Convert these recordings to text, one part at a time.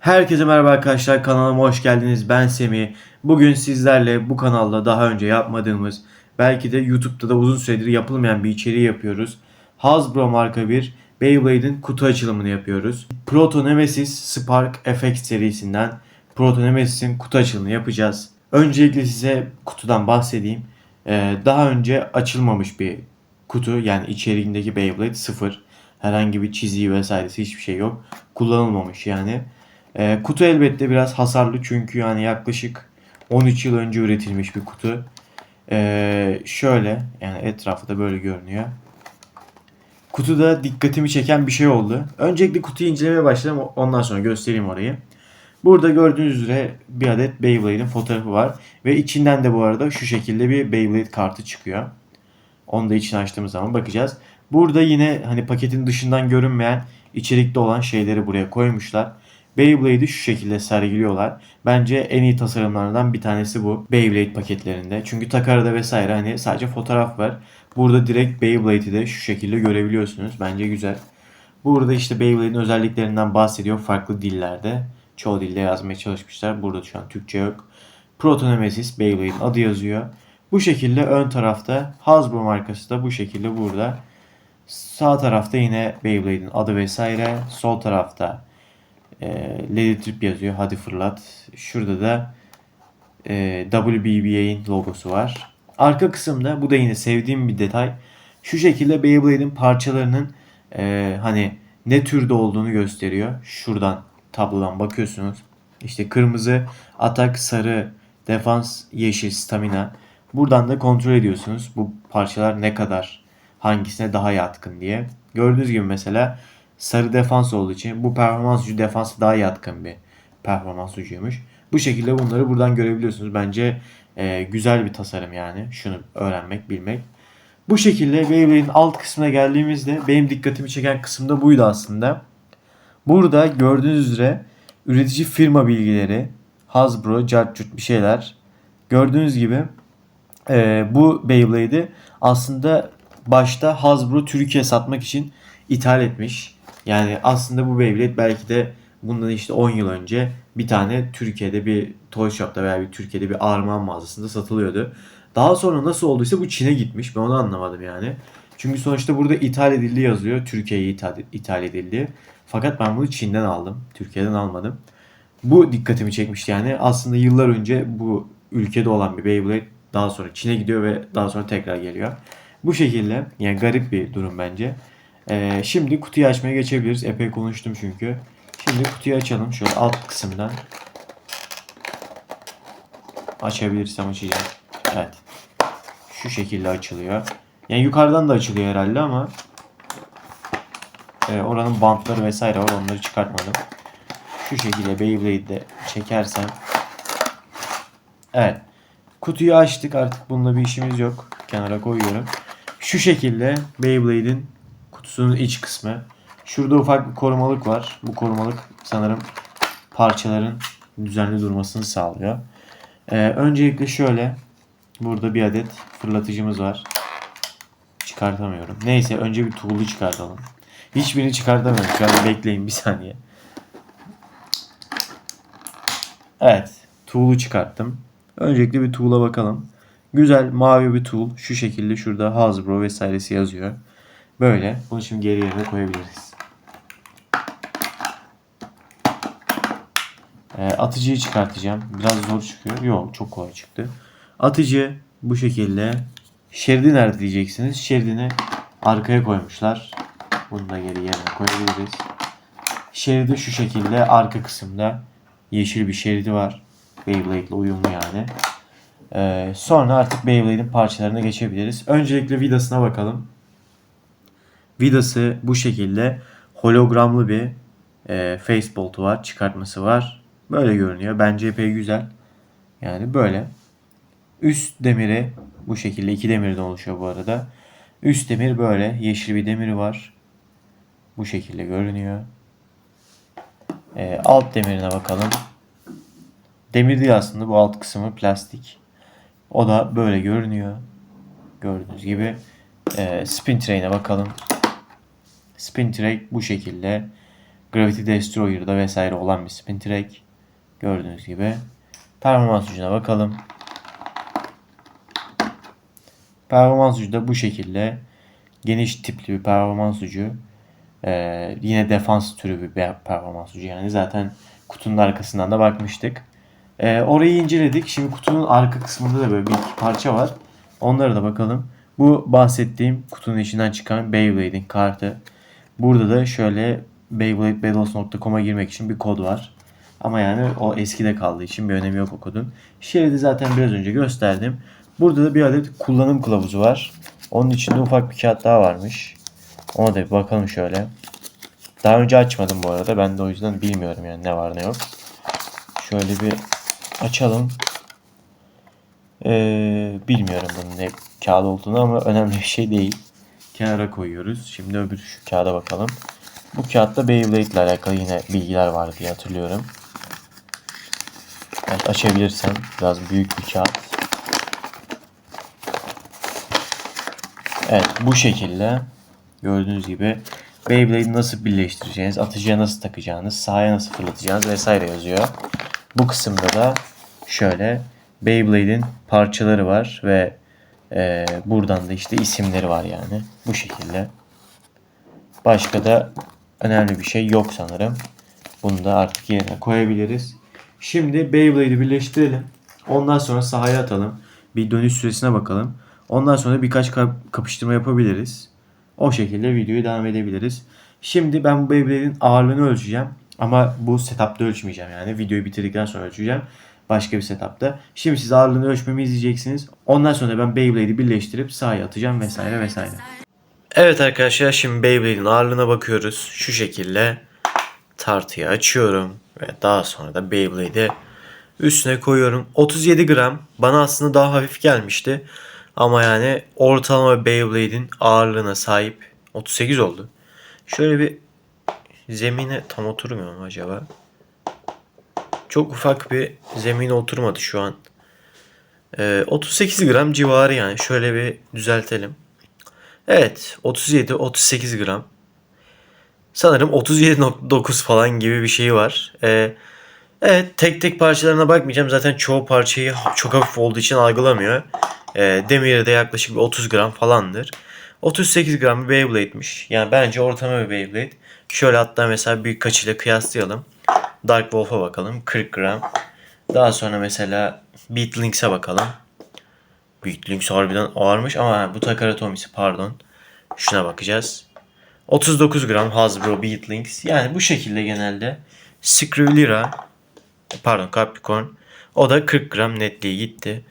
Herkese merhaba arkadaşlar kanalıma hoş geldiniz. Ben Semih. Bugün sizlerle bu kanalda daha önce yapmadığımız belki de YouTube'da da uzun süredir yapılmayan bir içeriği yapıyoruz. Hasbro marka bir Beyblade'in kutu açılımını yapıyoruz. Proto Nemesis Spark FX serisinden Proto Nemesis'in kutu açılımını yapacağız. Öncelikle size kutudan bahsedeyim. Ee, daha önce açılmamış bir kutu yani içeriğindeki Beyblade sıfır. Herhangi bir çiziği vesairesi hiçbir şey yok. Kullanılmamış yani. Ee, kutu elbette biraz hasarlı çünkü yani yaklaşık 13 yıl önce üretilmiş bir kutu. Ee, şöyle yani etrafı da böyle görünüyor. Kutuda dikkatimi çeken bir şey oldu. Öncelikle kutuyu incelemeye başladım ondan sonra göstereyim orayı. Burada gördüğünüz üzere bir adet Beyblade'in fotoğrafı var. Ve içinden de bu arada şu şekilde bir Beyblade kartı çıkıyor. Onu da içini açtığımız zaman bakacağız. Burada yine hani paketin dışından görünmeyen içerikte olan şeyleri buraya koymuşlar. Beyblade'i şu şekilde sergiliyorlar. Bence en iyi tasarımlardan bir tanesi bu Beyblade paketlerinde. Çünkü Takara'da vesaire hani sadece fotoğraf var. Burada direkt Beyblade'i de şu şekilde görebiliyorsunuz. Bence güzel. Burada işte Beyblade'in özelliklerinden bahsediyor farklı dillerde. Çoğu dilde yazmaya çalışmışlar. Burada şu an Türkçe yok. Proto Nemesis Beyblade'in adı yazıyor. Bu şekilde ön tarafta Hasbro markası da bu şekilde burada. Sağ tarafta yine Beyblade'in adı vesaire. Sol tarafta e, Lady Trip yazıyor. Hadi fırlat. Şurada da e, WBBA'in logosu var. Arka kısımda bu da yine sevdiğim bir detay. Şu şekilde Beyblade'in parçalarının e, hani ne türde olduğunu gösteriyor. Şuradan tablodan bakıyorsunuz. İşte kırmızı atak, sarı defans, yeşil stamina. Buradan da kontrol ediyorsunuz bu parçalar ne kadar hangisine daha yatkın diye. Gördüğünüz gibi mesela sarı defans olduğu için bu performans gücü defansa daha yatkın bir performans gücüymüş. Bu şekilde bunları buradan görebiliyorsunuz. Bence e, güzel bir tasarım yani. Şunu öğrenmek, bilmek. Bu şekilde Beyblade'in alt kısmına geldiğimizde benim dikkatimi çeken kısım da buydu aslında. Burada gördüğünüz üzere üretici firma bilgileri, Hasbro, Jartcut bir şeyler. Gördüğünüz gibi e, bu Beyblade'i aslında başta Hasbro Türkiye satmak için ithal etmiş. Yani aslında bu Beyblade belki de bundan işte 10 yıl önce bir tane Türkiye'de bir Toy Shop'ta veya bir Türkiye'de bir armağan mağazasında satılıyordu. Daha sonra nasıl olduysa bu Çin'e gitmiş. Ben onu anlamadım yani. Çünkü sonuçta burada ithal edildi yazıyor. Türkiye'ye ithal, ithal edildi. Fakat ben bunu Çin'den aldım. Türkiye'den almadım. Bu dikkatimi çekmişti yani. Aslında yıllar önce bu ülkede olan bir Beyblade daha sonra Çin'e gidiyor ve daha sonra tekrar geliyor. Bu şekilde yani garip bir durum bence. Ee, şimdi kutuyu açmaya geçebiliriz. Epey konuştum çünkü. Şimdi kutuyu açalım. Şöyle alt kısımdan. Açabilirsem açacağım. Evet. Şu şekilde açılıyor. Yani yukarıdan da açılıyor herhalde ama e, oranın bantları vesaire var. Onları çıkartmadım. Şu şekilde Beyblade'de çekersem Evet. Kutuyu açtık. Artık bununla bir işimiz yok. Kenara koyuyorum. Şu şekilde Beyblade'in kutusunun iç kısmı. Şurada ufak bir korumalık var. Bu korumalık sanırım parçaların düzenli durmasını sağlıyor. Ee, öncelikle şöyle burada bir adet fırlatıcımız var. Çıkartamıyorum. Neyse önce bir tool'u çıkartalım. Hiçbirini çıkartamıyorum. Şu an bekleyin bir saniye. Evet. Tool'u çıkarttım. Öncelikle bir tool'a bakalım. Güzel mavi bir tool. Şu şekilde şurada Hasbro vesairesi yazıyor. Böyle. Bunu şimdi geri yerine koyabiliriz. Ee, atıcıyı çıkartacağım. Biraz zor çıkıyor. Yok çok kolay çıktı. Atıcı bu şekilde. Şeridi nerede diyeceksiniz. Şeridini arkaya koymuşlar. Bunu da geri yerine koyabiliriz. Şeridi şu şekilde arka kısımda yeşil bir şeridi var. Beyblade ile uyumlu yani. Ee, sonra artık Beyblade'in parçalarına geçebiliriz. Öncelikle vidasına bakalım. Vidası bu şekilde hologramlı bir e, face bolt'u var. Çıkartması var. Böyle görünüyor. Bence epey güzel. Yani böyle. Üst demiri bu şekilde iki demirden oluşuyor bu arada. Üst demir böyle. Yeşil bir demiri var. Bu şekilde görünüyor. E, alt demirine bakalım. Demir değil aslında bu alt kısmı plastik. O da böyle görünüyor. Gördüğünüz gibi. E, spin train'e bakalım. Spin tray bu şekilde. Gravity Destroyer'da vesaire olan bir spin track. Gördüğünüz gibi. Performans ucuna bakalım. Performans ucu da bu şekilde. Geniş tipli bir performans ucu. Ee, yine defans türü bir performans ucu yani. Zaten kutunun arkasından da bakmıştık. Ee, orayı inceledik. Şimdi kutunun arka kısmında da böyle bir iki parça var. Onlara da bakalım. Bu bahsettiğim kutunun içinden çıkan Beyblade'in kartı. Burada da şöyle BeybladeBattles.com'a girmek için bir kod var. Ama yani o eskide kaldığı için bir önemi yok o kodun. Şeridi zaten biraz önce gösterdim. Burada da bir adet kullanım kılavuzu var. Onun içinde ufak bir kağıt daha varmış. Ona da bir bakalım şöyle. Daha önce açmadım bu arada. Ben de o yüzden bilmiyorum yani ne var ne yok. Şöyle bir açalım. Ee, bilmiyorum bunun ne kağıt olduğunu ama önemli bir şey değil. Kenara koyuyoruz. Şimdi öbür şu kağıda bakalım. Bu kağıtta Beyblade ile alakalı yine bilgiler var diye hatırlıyorum. Evet, açabilirsem biraz büyük bir kağıt. Evet bu şekilde gördüğünüz gibi Beyblade'i nasıl birleştireceğiniz, atıcıya nasıl takacağınız, sahaya nasıl fırlatacağınız vesaire yazıyor. Bu kısımda da şöyle Beyblade'in parçaları var ve e, buradan da işte isimleri var yani. Bu şekilde. Başka da önemli bir şey yok sanırım. Bunu da artık yerine koyabiliriz. Şimdi Beyblade'i birleştirelim. Ondan sonra sahaya atalım. Bir dönüş süresine bakalım. Ondan sonra birkaç kapıştırma yapabiliriz. O şekilde videoyu devam edebiliriz. Şimdi ben bu Beyblade'in ağırlığını ölçeceğim. Ama bu setupta ölçmeyeceğim yani. Videoyu bitirdikten sonra ölçeceğim. Başka bir setupta. Şimdi siz ağırlığını ölçmemi izleyeceksiniz. Ondan sonra ben Beyblade'i birleştirip sahaya atacağım vesaire vesaire. Evet arkadaşlar şimdi Beyblade'in ağırlığına bakıyoruz. Şu şekilde tartıyı açıyorum. Ve daha sonra da Beyblade'i üstüne koyuyorum. 37 gram. Bana aslında daha hafif gelmişti. Ama yani ortalama Beyblade'in ağırlığına sahip 38 oldu. Şöyle bir zemine tam oturmuyor mu acaba? Çok ufak bir zemine oturmadı şu an. Ee, 38 gram civarı yani. Şöyle bir düzeltelim. Evet 37-38 gram. Sanırım 37.9 falan gibi bir şey var. Ee, evet tek tek parçalarına bakmayacağım. Zaten çoğu parçayı çok hafif olduğu için algılamıyor. E, demiri de yaklaşık 30 gram falandır. 38 gram bir Beyblade'miş. Yani bence ortama bir Beyblade. Şöyle hatta mesela birkaçıyla kıyaslayalım. Dark Wolf'a bakalım. 40 gram. Daha sonra mesela Beat Links'e bakalım. Beat Links harbiden ağırmış ama bu Takara Tommy'si pardon. Şuna bakacağız. 39 gram Hasbro Beat Links. Yani bu şekilde genelde. Scrivlera pardon Capricorn. O da 40 gram netliği gitti.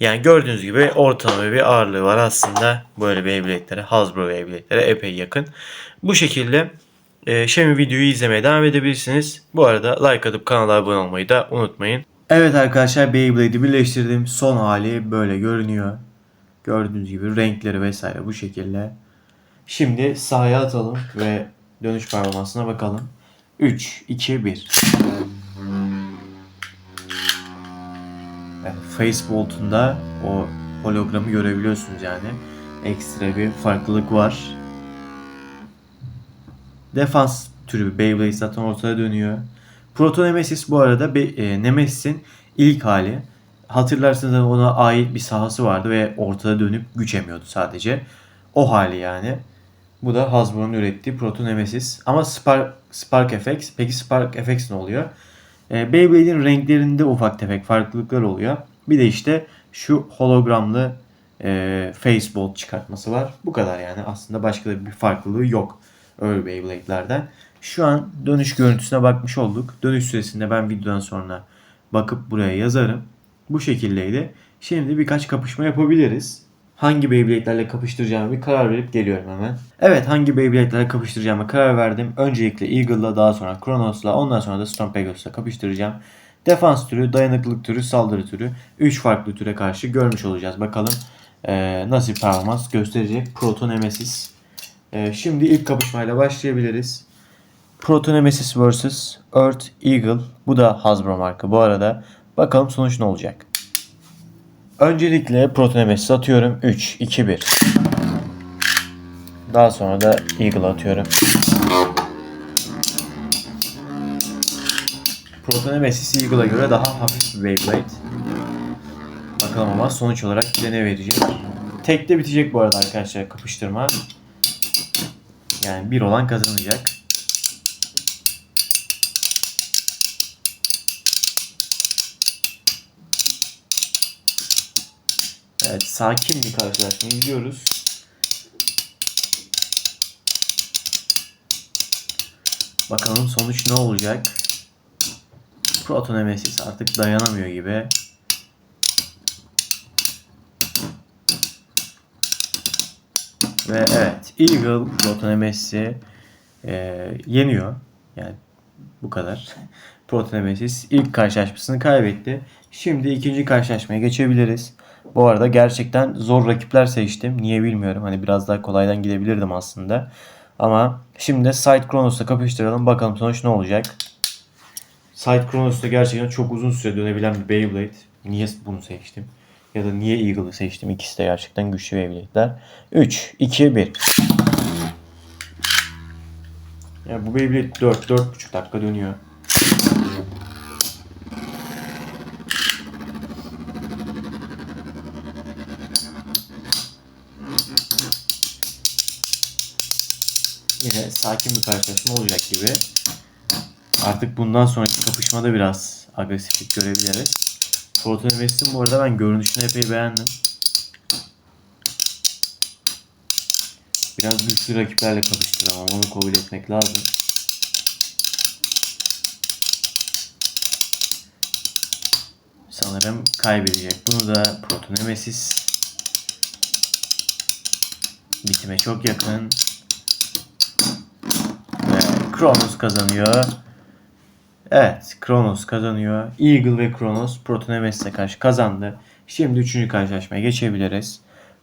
Yani gördüğünüz gibi ortalama bir ağırlığı var aslında böyle Beyblade'lere, Hasbro Beyblade'lere epey yakın. Bu şekilde e, Şemi videoyu izlemeye devam edebilirsiniz. Bu arada like atıp kanala abone olmayı da unutmayın. Evet arkadaşlar Beyblade'i birleştirdim. Son hali böyle görünüyor. Gördüğünüz gibi renkleri vesaire bu şekilde. Şimdi sahaya atalım ve dönüş performansına bakalım. 3, 2, 1. Yani Facebook'unda o hologramı görebiliyorsunuz yani. Ekstra bir farklılık var. Defans türü bir Beyblade zaten ortaya dönüyor. Proto Nemesis bu arada e, Nemesis'in ilk hali. Hatırlarsanız ona ait bir sahası vardı ve ortada dönüp güç emiyordu sadece. O hali yani. Bu da Hasbro'nun ürettiği Proto Nemesis. Ama Spark, Spark FX. Peki Spark FX ne oluyor? E, Beyblade'in renklerinde ufak tefek farklılıklar oluyor. Bir de işte şu hologramlı e, Facebolt çıkartması var. Bu kadar yani. Aslında başka da bir farklılığı yok. Öyle Beyblade'lerden. Şu an dönüş görüntüsüne bakmış olduk. Dönüş süresinde ben videodan sonra bakıp buraya yazarım. Bu şekildeydi. Şimdi birkaç kapışma yapabiliriz. Hangi Beyblade'lerle kapıştıracağımı bir karar verip geliyorum hemen. Evet hangi Beyblade'lerle kapıştıracağımı karar verdim. Öncelikle Eagle'la daha sonra Kronos'la ondan sonra da Storm Pegasus'la kapıştıracağım. Defans türü, dayanıklılık türü, saldırı türü 3 farklı türe karşı görmüş olacağız. Bakalım e, nasıl performans gösterecek Proto Nemesis. E, şimdi ilk kapışmayla başlayabiliriz. Proto Nemesis vs. Earth Eagle. Bu da Hasbro marka bu arada. Bakalım sonuç ne olacak. Öncelikle Proto Nemesis atıyorum. 3, 2, 1. Daha sonra da Eagle atıyorum. Proton Nemesis Eagle'a göre daha hafif bir Beyblade. Bakalım ama sonuç olarak bize ne verecek. Tekte bitecek bu arada arkadaşlar kapıştırma. Yani bir olan kazanacak. Evet sakin bir karşılaşma izliyoruz. Bakalım sonuç ne olacak? Proton Nemesis artık dayanamıyor gibi. Ve evet Eagle Proton Nemesis'i e, yeniyor. Yani bu kadar. Proton Nemesis ilk karşılaşmasını kaybetti. Şimdi ikinci karşılaşmaya geçebiliriz. Bu arada gerçekten zor rakipler seçtim. Niye bilmiyorum. Hani biraz daha kolaydan gidebilirdim aslında. Ama şimdi de Side Kronos'la kapıştıralım. Bakalım sonuç ne olacak. Side Kronos da gerçekten çok uzun süre dönebilen bir Beyblade. Niye bunu seçtim? Ya da niye Eagle'ı seçtim? İkisi de gerçekten güçlü Beyblade'ler. 3, 2, 1. Ya bu Beyblade 4, 4,5 dakika dönüyor. Yine sakin bir karşılaşma olacak gibi. Artık bundan sonraki kapışmada biraz agresiflik görebiliriz. Proton Invest'in bu arada ben görünüşünü epey beğendim. Biraz güçlü rakiplerle kapıştır ama onu kabul etmek lazım. Sanırım kaybedecek. Bunu da Proton Nemesis bitime çok yakın. Ve Kronos kazanıyor. Evet, Kronos kazanıyor. Eagle ve Kronos Proton Nemesis'e karşı kazandı. Şimdi üçüncü karşılaşmaya geçebiliriz.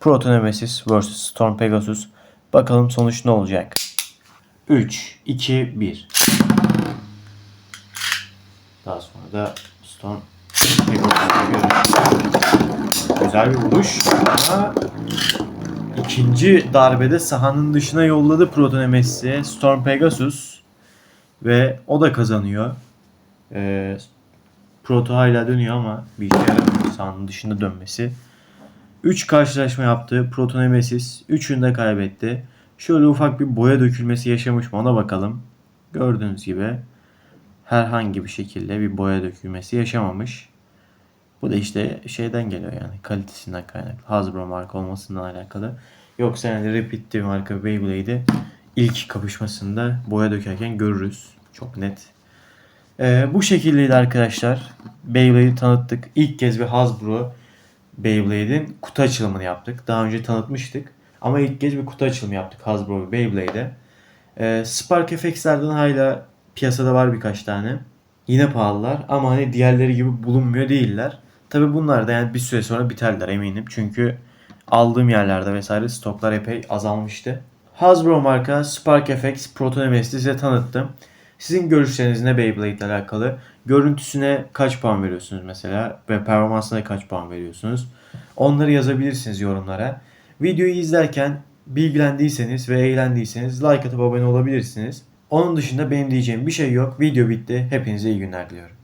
Proton Nemesis vs Storm Pegasus. Bakalım sonuç ne olacak? 3, 2, 1. Daha sonra da Storm Pegasus'u. Güzel bir vuruş ama ikinci darbede sahanın dışına yolladı Proton Nemesis'i Storm Pegasus ve o da kazanıyor. Ee, Proto hala dönüyor ama bir işe yaramıyor sahanın dışında dönmesi. 3 karşılaşma yaptı. Proto Nemesis 3'ünü de kaybetti. Şöyle ufak bir boya dökülmesi yaşamış mı ona bakalım. Gördüğünüz gibi herhangi bir şekilde bir boya dökülmesi yaşamamış. Bu da işte şeyden geliyor yani kalitesinden kaynaklı. Hasbro marka olmasından alakalı. Yoksa yani Repeat marka Beyblade'i ilk kapışmasında boya dökerken görürüz. Çok net. Ee, bu şekildeydi arkadaşlar. Beyblade'i tanıttık. İlk kez bir Hasbro Beyblade'in kutu açılımını yaptık. Daha önce tanıtmıştık. Ama ilk kez bir kutu açılımı yaptık Hasbro ve Beyblade'e. Ee, Spark FX'lerden hala piyasada var birkaç tane. Yine pahalılar ama hani diğerleri gibi bulunmuyor değiller. Tabi bunlar da yani bir süre sonra biterler eminim. Çünkü aldığım yerlerde vesaire stoklar epey azalmıştı. Hasbro marka Spark FX Proton Nemesis'i size tanıttım. Sizin görüşleriniz ne Beyblade ile alakalı? Görüntüsüne kaç puan veriyorsunuz mesela? Ve performansına kaç puan veriyorsunuz? Onları yazabilirsiniz yorumlara. Videoyu izlerken bilgilendiyseniz ve eğlendiyseniz like atıp abone olabilirsiniz. Onun dışında benim diyeceğim bir şey yok. Video bitti. Hepinize iyi günler diliyorum.